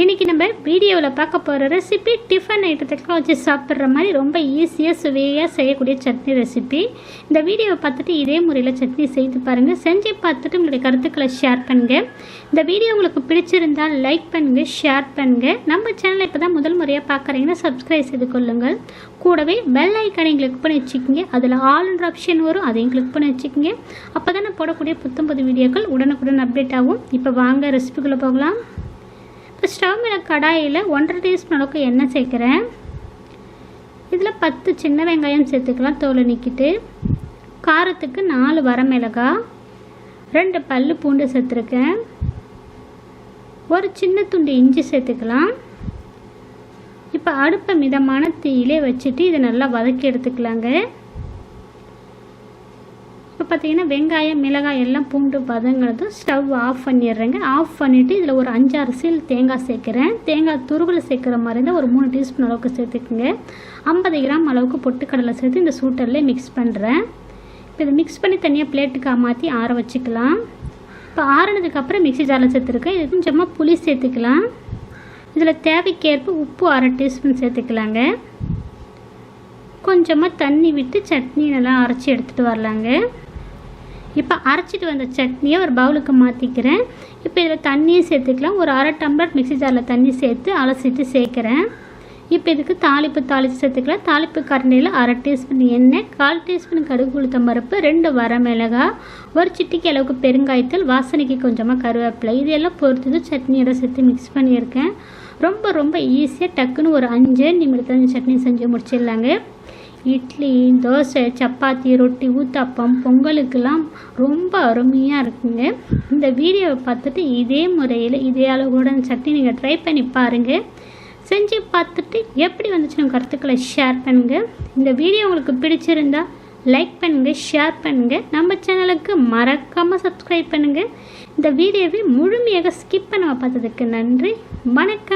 இன்றைக்கி நம்ம வீடியோவில் பார்க்க போகிற ரெசிபி டிஃபன் ஐட்டத்துக்குலாம் வச்சு சாப்பிட்ற மாதிரி ரொம்ப ஈஸியாக சுவையாக செய்யக்கூடிய சட்னி ரெசிபி இந்த வீடியோவை பார்த்துட்டு இதே முறையில் சட்னி செய்து பாருங்கள் செஞ்சு பார்த்துட்டு உங்களுடைய கருத்துக்களை ஷேர் பண்ணுங்கள் இந்த வீடியோ உங்களுக்கு பிடிச்சிருந்தால் லைக் பண்ணுங்கள் ஷேர் பண்ணுங்கள் நம்ம சேனலை இப்போ தான் முதல் முறையாக பார்க்குறீங்கன்னா சப்ஸ்கிரைப் செய்து கொள்ளுங்கள். கூடவே பெல் ஐக்கானை கிளிக் பண்ணி வச்சுக்கோங்க. அதில் ஆல்ன்ற ஆப்ஷன் வரும். அதையும் கிளிக் பண்ணி வச்சுக்கோங்க. அப்போ தான் நான் போடக்கூடிய புத்தம்பது வீடியோக்கள் உடனுக்குடன் அப்டேட் ஆகும். இப்போ வாங்க ரெசிபிக்குள்ளே போகலாம். ஸ்டவ் மேலே கடாயில் ஒன்றரை டீஸ்பூன் அளவுக்கு எண்ணெய் சேர்க்குறேன். இதில் பத்து சின்ன வெங்காயம் சேர்த்துக்கலாம் தோலை நிற்கிட்டு காரத்துக்கு நாலு வரமிளகாய் ரெண்டு பல்லு பூண்டு சேர்த்துருக்கேன். ஒரு சின்ன துண்டு இஞ்சி சேர்த்துக்கலாம். இப்போ அடுப்பை மிதமான தீயிலே வச்சுட்டு இதை நல்லா வதக்கி எடுத்துக்கலாங்க. இப்போ பார்த்தீங்கன்னா வெங்காயம் மிளகாய் எல்லாம் பூண்டு பதங்கிறதும் ஸ்டவ் ஆஃப் பண்ணிடுறேங்க. ஆஃப் பண்ணிவிட்டு இதில் ஒரு அஞ்சாறு சீல் தேங்காய் சேர்க்குறேன். தேங்காய் துருவில் சேர்க்குற மாதிரி இருந்தால் ஒரு மூணு டீஸ்பூன் அளவுக்கு சேர்த்துக்குங்க. ஐம்பது கிராம் அளவுக்கு பொட்டுக்கடலை சேர்த்து இந்த சூட்டர்லேயே மிக்ஸ் பண்ணுறேன் இப்போ இதை மிக்ஸ் பண்ணி தனியாக பிளேட்டுக்கு மாற்றி ஆற வச்சுக்கலாம். இப்போ ஆறினதுக்கப்புறம் மிக்ஸி ஜாரில் சேர்த்துருக்கேன். இது கொஞ்சமாக புளி சேர்த்துக்கலாம். இதில் தேவைக்கேற்ப உப்பு அரை டீஸ்பூன் சேர்த்துக்கலாங்க. கொஞ்சமாக தண்ணி விட்டு சட்னி நல்லா அரைச்சி எடுத்துகிட்டு வரலாங்க. இப்போ அரைச்சிட்டு வந்த சட்னியை ஒரு பவுலுக்கு மாற்றிக்கிறேன் இப்போ இதில் தண்ணியும் சேர்த்துக்கலாம். ஒரு அரை டம்ளர் மிக்ஸி ஜாரில் தண்ணி சேர்த்து அலசிட்டு சேர்க்குறேன். இப்போ இதுக்கு தாளிப்பு தாளித்து சேர்த்துக்கலாம். தாளிப்பு கரண்டியில் அரை டீஸ்பூன் எண்ணெய் கால் டீஸ்பூன் கடுகு உளுத்தம் பருப்பு ரெண்டு வரமிளகா ஒரு சிட்டிக்கு அளவுக்கு பெருங்காயத்தூள் வாசனைக்கு கொஞ்சமாக கருவேப்பிலை. இதெல்லாம் பொறுத்தது சட்னியோட சேர்த்து மிக்ஸ் பண்ணியிருக்கேன். ரொம்ப ரொம்ப ஈஸியாக டக்குன்னு ஒரு அஞ்சு நிமிடத்தில் சட்னி செஞ்சு முடிச்சிடலாங்க. இட்லி தோசை சப்பாத்தி ரொட்டி ஊத்தாப்பம் பொங்கலுக்கெல்லாம் ரொம்ப அருமையாக இருக்குங்க. இந்த வீடியோவை பார்த்துட்டு இதே முறையில் இதே அளவுகளோட சட்னி நீங்கள் ட்ரை பண்ணி பாருங்கள் செஞ்சு பார்த்துட்டு எப்படி வந்துச்சுன்னு கருத்துக்களை ஷேர் பண்ணுங்கள் இந்த வீடியோ உங்களுக்கு பிடிச்சிருந்தா லைக் பண்ணுங்கள் ஷேர் பண்ணுங்கள் நம்ம சேனலுக்கு மறக்காமல் சப்ஸ்கிரைப் பண்ணுங்கள் இந்த வீடியோவை முழுமையாக ஸ்கிப் பண்ண பார்த்ததுக்கு நன்றி. வணக்கம்.